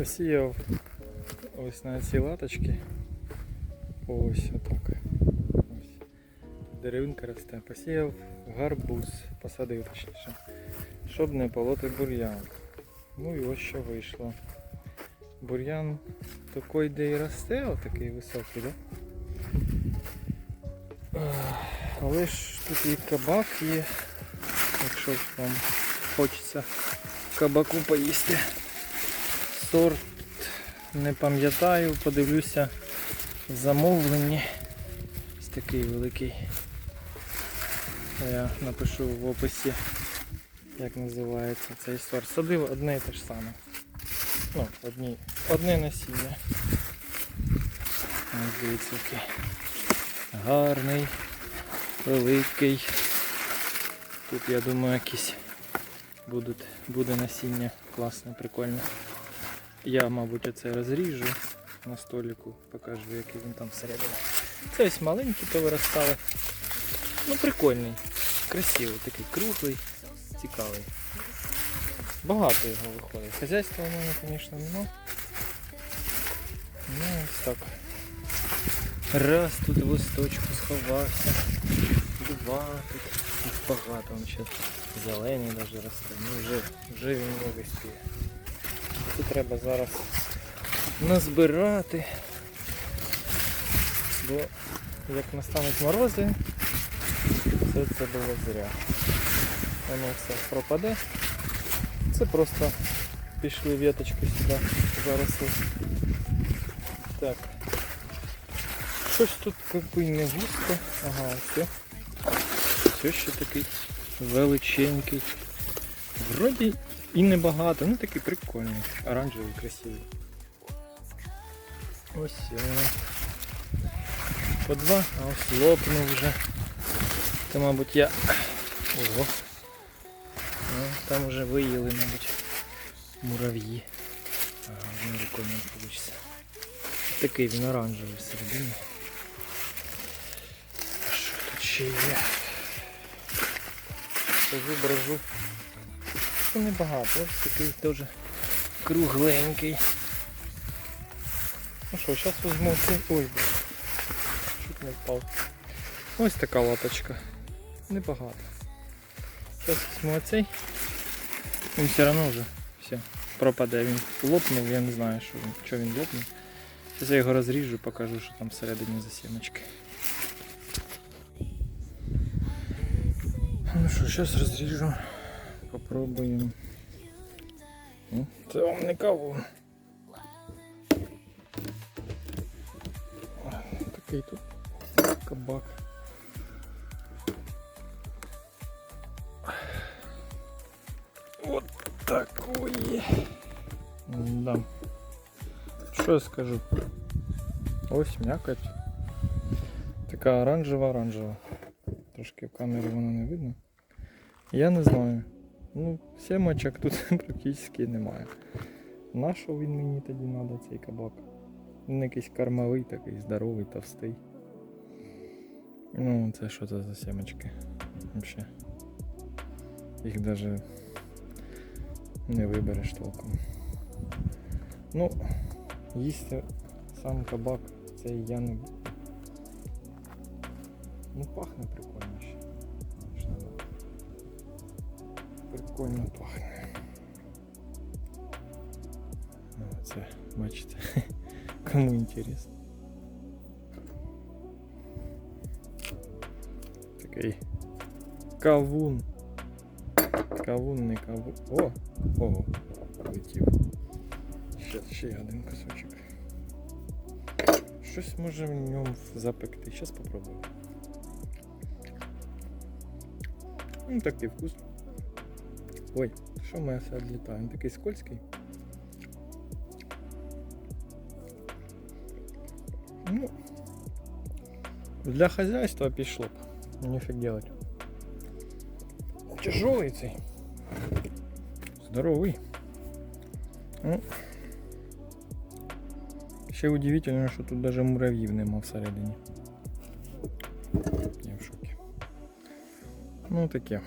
Посіяв ось на ці латочки. Ось отак. Деревинка росте. Посіяв гарбуз, посадив точніше. Щоб не полоти бур'ян. Ну і ось що вийшло. Бур'ян такий, де і росте, отакий високий, да? Але ж тут і кабак є. Якщо вам хочеться кабаку поїсти. Сорт не пам'ятаю, подивлюся в замовленні. Ось такий великий. Я напишу в описі, як називається цей сорт. Садив одне і те ж саме. Ну, одні, одне насіння. Дивіться, який гарний, великий. Тут я думаю якісь будуть, буде насіння класне, прикольне. Я, мабуть, оце розріжу на столику, покажу, який він там всередині. Це ось маленькі повиростали. Ну, прикольний, красивий, такий круглий, цікавий. Багато його виходить. Хазяйства у мене, звісно, нема. Ну, ось так. Раз тут листочку сховався. Два тут. Багато, він ще зелений навіть росте. Ну вже, вже він не виспіє. Тут треба зараз назбирати. Бо як настануть морози, все це було зря. Воно все пропаде. Це просто пішли веточки сюди заросли. Так. Щось тут якби не густо. Ага, все. Все ще такий величенький. Вроді і небагато, ну такий прикольний, оранжевий, красивий. Ось. По два, а ось лопнув вже. Це, мабуть, я. Ого. Ну, там вже виїли, мабуть, мурав'ї. Ага, рукою не вийде. Такий він оранжевий всередині. Що тут ще є? Скажу, брожу. Ну, небагато, ось такий теж кругленький. Ну що, зараз візьму цей. Ой. Чуть не впав. Ось така лапочка. Небагато. Зараз візьму оцей. Він все одно вже все. Пропаде. Він лопнув, я не знаю, що він, що він лопнув. Зараз я його розріжу, покажу, що там всередині за сімочки. Ну що, зараз розріжу. Попробуємо. Ну, Це вам не. Такий тут кабак. Вот такой. Да. Що я скажу? Ось м'якоть. Така оранжева-оранжева. Трошки в камері воно не видно. Я не знаю. Ну, сімочок тут практично немає. На що він мені тоді треба, цей кабак? Він якийсь кормовий, такий здоровий, товстий. Ну, це що це за сімочки? Вообще. Їх навіть не вибереш толком. Ну, їсти сам кабак, цей я не. Ну пахне прикольно Прикольно пахне. Ну, це, бачите, кому інтересно. Такий кавун. Кавун, не кавун. О! Ого, летів. Ще, ще один кусочок. Щось може в ньому запекти. Зараз попробую. Ну такий вкус. Ой, що моя все відлітає? Він такий скользкий. Ну, для хозяйства пішло б. Нефиг делать. Тяжелый цей. Здоровый. Ну, ще удивительно, що тут даже муравьїв нема всередині. Я в шокі. Ну таке.